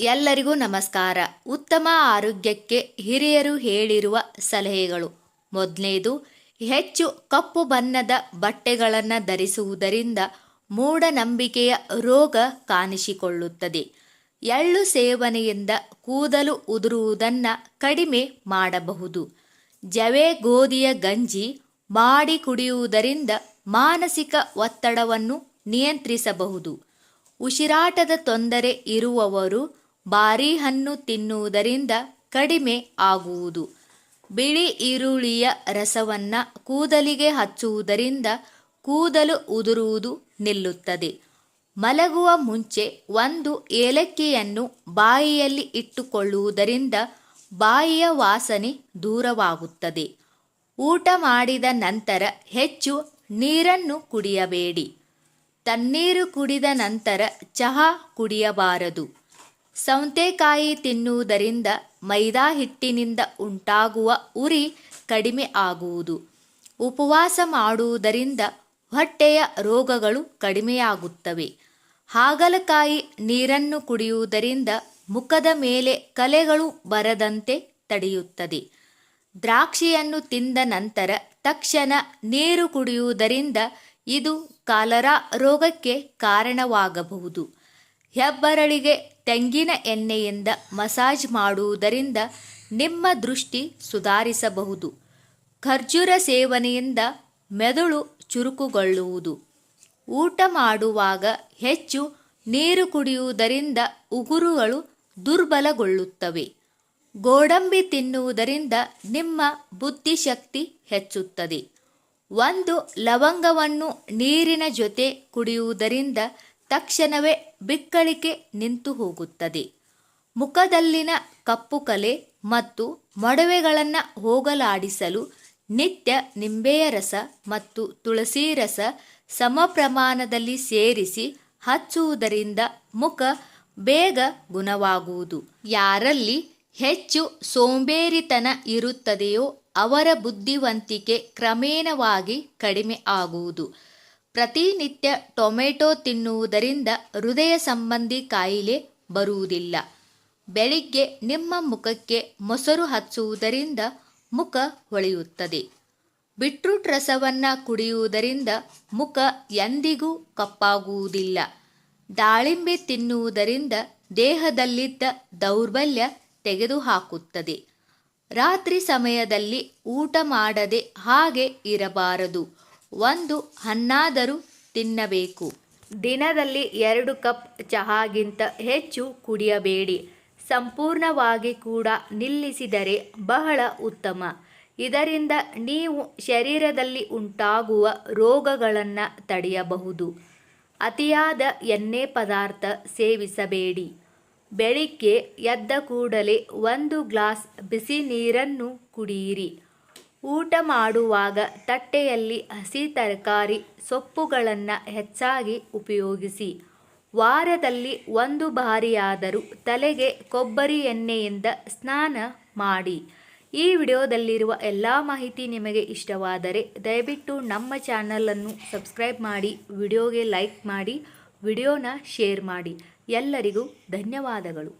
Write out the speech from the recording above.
ಎಲ್ಲರಿಗೂ ನಮಸ್ಕಾರ. ಉತ್ತಮ ಆರೋಗ್ಯಕ್ಕೆ ಹಿರಿಯರು ಹೇಳಿರುವ ಸಲಹೆಗಳು. ಮೊದಲನೇದು, ಹೆಚ್ಚು ಕಪ್ಪು ಬಣ್ಣದ ಬಟ್ಟೆಗಳನ್ನು ಧರಿಸುವುದರಿಂದ ಮೂಢನಂಬಿಕೆಯ ರೋಗ ಕಾಣಿಸಿಕೊಳ್ಳುತ್ತದೆ. ಎಳ್ಳು ಸೇವನೆಯಿಂದ ಕೂದಲು ಉದುರುವುದನ್ನು ಕಡಿಮೆ ಮಾಡಬಹುದು. ಜವೆ, ಗೋಧಿಯ ಗಂಜಿ ಮಾಡಿ ಕುಡಿಯುವುದರಿಂದ ಮಾನಸಿಕ ಒತ್ತಡವನ್ನು ನಿಯಂತ್ರಿಸಬಹುದು. ಉಸಿರಾಟದ ತೊಂದರೆ ಇರುವವರು ಬಾರಿ ಹಣ್ಣು ತಿನ್ನುವುದರಿಂದ ಕಡಿಮೆ ಆಗುವುದು. ಬಿಳಿ ಈರುಳ್ಳಿಯ ರಸವನ್ನ ಕೂದಲಿಗೆ ಹಚ್ಚುವುದರಿಂದ ಕೂದಲು ಉದುರುವುದು ನಿಲ್ಲುತ್ತದೆ. ಮಲಗುವ ಮುಂಚೆ ಒಂದು ಏಲಕ್ಕಿಯನ್ನು ಬಾಯಿಯಲ್ಲಿ ಇಟ್ಟುಕೊಳ್ಳುವುದರಿಂದ ಬಾಯಿಯ ವಾಸನೆ ದೂರವಾಗುತ್ತದೆ. ಊಟ ಮಾಡಿದ ನಂತರ ಹೆಚ್ಚು ನೀರನ್ನು ಕುಡಿಯಬೇಡಿ. ತಣ್ಣೀರು ಕುಡಿದ ನಂತರ ಚಹಾ ಕುಡಿಯಬಾರದು. ಸೌತೆಕಾಯಿ ತಿನ್ನುವುದರಿಂದ ಮೈದಾ ಹಿಟ್ಟಿನಿಂದ ಉಂಟಾಗುವ ಉರಿ ಕಡಿಮೆ ಆಗುವುದು. ಉಪವಾಸ ಮಾಡುವುದರಿಂದ ಹೊಟ್ಟೆಯ ರೋಗಗಳು ಕಡಿಮೆಯಾಗುತ್ತವೆ. ಹಾಗಲಕಾಯಿ ನೀರನ್ನು ಕುಡಿಯುವುದರಿಂದ ಮುಖದ ಮೇಲೆ ಕಲೆಗಳು ಬರದಂತೆ ತಡೆಯುತ್ತದೆ. ದ್ರಾಕ್ಷಿಯನ್ನು ತಿಂದ ನಂತರ ತಕ್ಷಣ ನೀರು ಕುಡಿಯುವುದರಿಂದ ಇದು ಕಾಲರಾ ರೋಗಕ್ಕೆ ಕಾರಣವಾಗಬಹುದು. ಹೆಬ್ಬರಳಿಗೆ ತೆಂಗಿನ ಎಣ್ಣೆಯಿಂದ ಮಸಾಜ್ ಮಾಡುವುದರಿಂದ ನಿಮ್ಮ ದೃಷ್ಟಿ ಸುಧಾರಿಸಬಹುದು. ಖರ್ಜೂರ ಸೇವನೆಯಿಂದ ಮೆದುಳು ಚುರುಕುಗೊಳ್ಳುವುದು. ಊಟ ಮಾಡುವಾಗ ಹೆಚ್ಚು ನೀರು ಕುಡಿಯುವುದರಿಂದ ಉಗುರುಗಳು ದುರ್ಬಲಗೊಳ್ಳುತ್ತವೆ. ಗೋಡಂಬಿ ತಿನ್ನುವುದರಿಂದ ನಿಮ್ಮ ಬುದ್ಧಿಶಕ್ತಿ ಹೆಚ್ಚುತ್ತದೆ. ಒಂದು ಲವಂಗವನ್ನು ನೀರಿನ ಜೊತೆ ಕುಡಿಯುವುದರಿಂದ ತಕ್ಷಣವೇ ಬಿಕ್ಕಳಿಕೆ ನಿಂತು ಹೋಗುತ್ತದೆ. ಮುಖದಲ್ಲಿನ ಕಪ್ಪು ಕಲೆ ಮತ್ತು ಮೊಡವೆಗಳನ್ನು ಹೋಗಲಾಡಿಸಲು ನಿತ್ಯ ನಿಂಬೆಯ ರಸ ಮತ್ತು ತುಳಸಿ ರಸ ಸಮ ಪ್ರಮಾಣದಲ್ಲಿ ಸೇರಿಸಿ ಹಚ್ಚುವುದರಿಂದ ಮುಖ ಬೇಗ ಗುಣವಾಗುವುದು. ಯಾರಲ್ಲಿ ಹೆಚ್ಚು ಸೋಂಬೇರಿತನ ಇರುತ್ತದೆಯೋ ಅವರ ಬುದ್ಧಿವಂತಿಕೆ ಕ್ರಮೇಣವಾಗಿ ಕಡಿಮೆ ಆಗುವುದು. ಪ್ರತಿನಿತ್ಯ ಟೊಮೆಟೊ ತಿನ್ನುವುದರಿಂದ ಹೃದಯ ಸಂಬಂಧಿ ಕಾಯಿಲೆ ಬರುವುದಿಲ್ಲ. ಬೆಳಿಗ್ಗೆ ನಿಮ್ಮ ಮುಖಕ್ಕೆ ಮೊಸರು ಹಚ್ಚುವುದರಿಂದ ಮುಖ ಹೊಳೆಯುತ್ತದೆ. ಬಿಟ್ರೂಟ್ ರಸವನ್ನು ಕುಡಿಯುವುದರಿಂದ ಮುಖ ಎಂದಿಗೂ ಕಪ್ಪಾಗುವುದಿಲ್ಲ. ದಾಳಿಂಬೆ ತಿನ್ನುವುದರಿಂದ ದೇಹದಲ್ಲಿದ್ದ ದೌರ್ಬಲ್ಯ ತೆಗೆದುಹಾಕುತ್ತದೆ. ರಾತ್ರಿ ಸಮಯದಲ್ಲಿ ಊಟ ಮಾಡದೆ ಹಾಗೆ ಇರಬಾರದು. ಒಂದು ಹಣ್ಣಾದರೂ ತಿನ್ನಬೇಕು. ದಿನದಲ್ಲಿ ಎರಡು ಕಪ್ ಚಹಾಗಿಂತ ಹೆಚ್ಚು ಕುಡಿಯಬೇಡಿ. ಸಂಪೂರ್ಣವಾಗಿ ಕೂಡ ನಿಲ್ಲಿಸಿದರೆ ಬಹಳ ಉತ್ತಮ. ಇದರಿಂದ ನೀವು ಶರೀರದಲ್ಲಿ ಉಂಟಾಗುವ ರೋಗಗಳನ್ನು ತಡೆಯಬಹುದು. ಅತಿಯಾದ ಎಣ್ಣೆ ಪದಾರ್ಥ ಸೇವಿಸಬೇಡಿ. ಬೆಳಿಗ್ಗೆ ಎದ್ದ ಕೂಡಲೇ ಒಂದು ಗ್ಲಾಸ್ ಬಿಸಿ ನೀರನ್ನು ಕುಡಿಯಿರಿ ಊಟ ಮಾಡುವಾಗ ತಟ್ಟೆಯಲ್ಲಿ ಹಸಿ ತರಕಾರಿ ಸೊಪ್ಪುಗಳನ್ನು ಹೆಚ್ಚಾಗಿ ಉಪಯೋಗಿಸಿ. ವಾರದಲ್ಲಿ ಒಂದು ಬಾರಿಯಾದರೂ ತಲೆಗೆ ಕೊಬ್ಬರಿ ಎಣ್ಣೆಯಿಂದ ಸ್ನಾನ ಮಾಡಿ. ಈ ವಿಡಿಯೋದಲ್ಲಿರುವ ಎಲ್ಲ ಮಾಹಿತಿ ನಿಮಗೆ ಇಷ್ಟವಾದರೆ ದಯವಿಟ್ಟು ನಮ್ಮ ಚಾನಲನ್ನು ಸಬ್ಸ್ಕ್ರೈಬ್ ಮಾಡಿ, ವಿಡಿಯೋಗೆ ಲೈಕ್ ಮಾಡಿ, ವಿಡಿಯೋನ ಶೇರ್ ಮಾಡಿ. ಎಲ್ಲರಿಗೂ ಧನ್ಯವಾದಗಳು.